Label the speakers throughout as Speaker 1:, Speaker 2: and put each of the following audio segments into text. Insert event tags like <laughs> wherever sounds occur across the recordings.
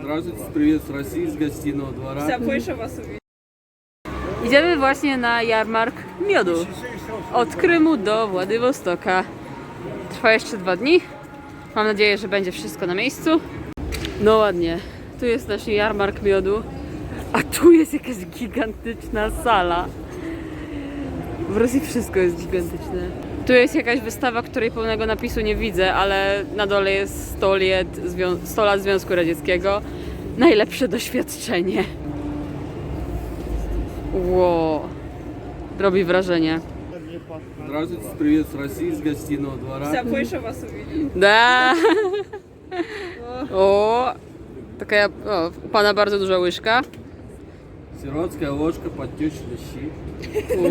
Speaker 1: Здравствуйте, привет с России, с гостиного двора.
Speaker 2: Вся Польша вас увидит.
Speaker 3: Idziemy właśnie na jarmark miodu. Od Krymu do Władywostoka. Trwa jeszcze dwa dni. Mam nadzieję, że będzie wszystko na miejscu. No ładnie. Tu jest nasz jarmark miodu. A tu jest jakaś gigantyczna sala. W Rosji wszystko jest gigantyczne. Tu jest jakaś wystawa, której pełnego napisu nie widzę, ale na dole jest 100 lat, zwią- 100 lat Związku Radzieckiego. Najlepsze doświadczenie. Ło. Robi wrażenie.
Speaker 1: Здравствуйте, привет с России, с гостиного двора.
Speaker 2: Вся Польша вас увидит.
Speaker 3: Da. O. Taka ja, o, u pana bardzo duża łyżka.
Speaker 1: Сиротская ложка под тещины щи.
Speaker 3: U.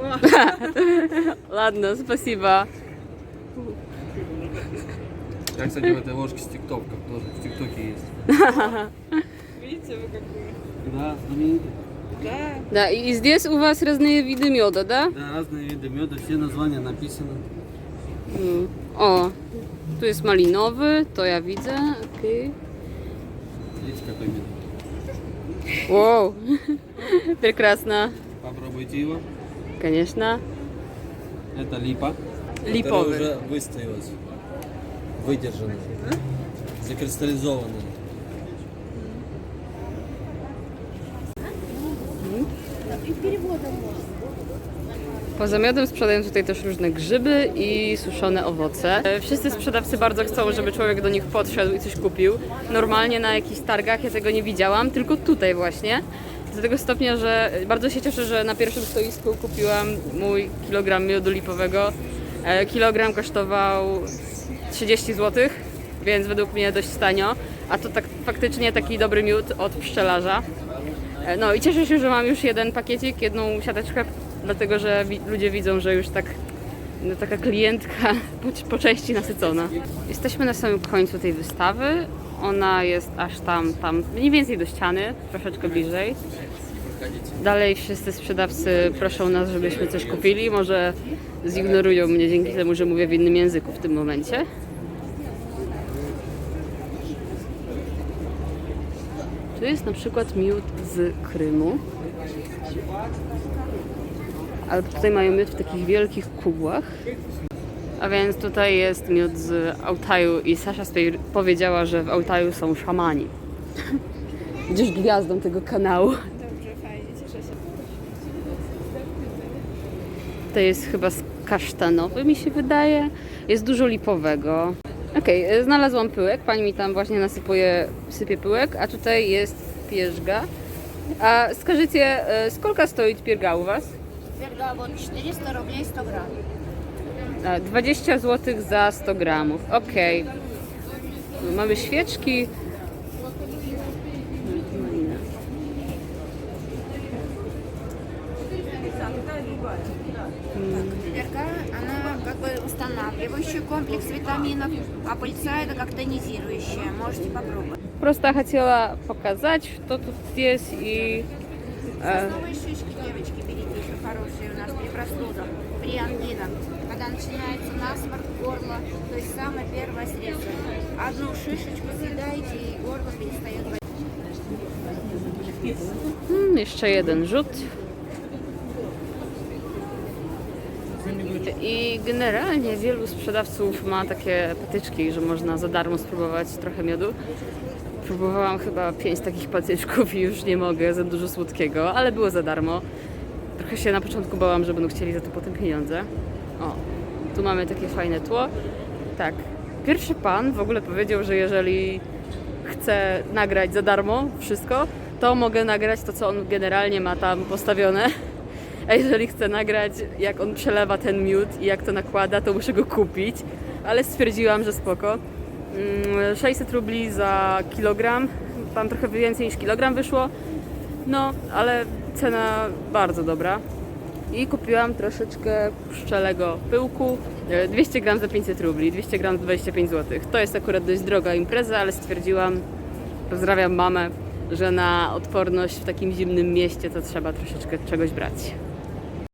Speaker 3: <laughs> Ладно, спасибо.
Speaker 1: Я, кстати, в этой ложке с тиктоков тоже. В тиктоке есть. <laughs>
Speaker 2: Видите вы какую?
Speaker 1: Да, знаменитый.
Speaker 2: Да.
Speaker 3: Да, и здесь у вас разные виды меда, да?
Speaker 1: Да, разные виды меда, все названия написаны.
Speaker 3: Mm. O, tu jest malinowy, to ja widzę.
Speaker 1: Видите, какой мед?
Speaker 3: Wow. <laughs> Прекрасно.
Speaker 1: Попробуйте его.
Speaker 3: Конечно.
Speaker 1: Это липа.
Speaker 3: Липовый.
Speaker 1: Которая уже выстоялась. Выдержанная. Закристаллизованная.
Speaker 3: Poza miodem sprzedają tutaj też różne grzyby i suszone owoce. E, Wszyscy sprzedawcy bardzo chcą, żeby człowiek do nich podszedł i coś kupił. Normalnie na jakichś targach ja tego nie widziałam, tylko tutaj właśnie. Do tego stopnia, że bardzo się cieszę, że na pierwszym stoisku kupiłam mój kilogram miodu lipowego. E, Kilogram kosztował 30 zł, więc według mnie dość tanio. A to tak faktycznie taki dobry miód od pszczelarza. E, No i cieszę się, że mam już jeden pakiecik, jedną siateczkę, dlatego że ludzie widzą, że już tak no, taka klientka <laughs> po, po części nasycona. Jesteśmy na samym końcu tej wystawy. Ona jest aż tam, tam mniej więcej do ściany, troszeczkę bliżej. Dalej wszyscy sprzedawcy proszą nas, żebyśmy coś kupili. Może zignorują mnie dzięki temu, że mówię w innym języku w tym momencie. Tu jest na przykład miód z Krymu. Ale tutaj mają miód w takich wielkich kubłach. A więc tutaj jest miód z Altaju i Sasza powiedziała, że w Altaju są szamani. Będziesz gwiazdą tego kanału.
Speaker 2: Dobrze, fajnie, cieszę się.
Speaker 3: To jest chyba kasztanowy, mi się wydaje. Jest dużo lipowego. Okej, okay, znalazłam pyłek. Pani mi tam właśnie nasypuje sypie pyłek, a tutaj jest pierzga. A skarżycie, e, skolka stoi pierga u Was?
Speaker 4: Pierga, bo 400 rubli 100 gram.
Speaker 3: E, 20 zł za 100 gramów. Okej. Mamy świeczki.
Speaker 4: Перга, она как бы устанавливающий комплекс витаминов, а пыльца это как тонизирующая. Можете попробовать.
Speaker 3: Просто хотела показать, что тут есть и... e,
Speaker 4: Сосновые шишки, девочки, берите еще хорошие у нас при простудах, при ангинах. Когда начинается насморк, горло, то есть самое первое средство. Одну шишечку съедаете и горло перестает болеть.
Speaker 3: Hmm, jeszcze jeden rzut. I generalnie wielu sprzedawców ma takie patyczki, że można za darmo spróbować trochę miodu. Próbowałam chyba pięć takich patyczków i już nie mogę, za dużo słodkiego, ale było za darmo. Trochę się na początku bałam, że będą chcieli za to potem pieniądze. O, tu mamy takie fajne tło. Tak, pierwszy pan w ogóle powiedział, że jeżeli chcę nagrać za darmo wszystko, to mogę nagrać to, co on generalnie ma tam postawione. <laughs> A jeżeli chcę nagrać, jak on przelewa ten miód i jak to nakłada, to muszę go kupić. Ale stwierdziłam, że spoko. Mm, 600 rubli za kilogram. Tam trochę więcej niż kilogram wyszło. No, ale cena bardzo dobra. I kupiłam troszeczkę pszczelego pyłku. E, 200 gram za 500 rubli, 200 gram za 25 zł. To jest akurat dość droga impreza, ale stwierdziłam, pozdrawiam mamę, że na odporność w takim zimnym mieście to trzeba troszeczkę czegoś brać.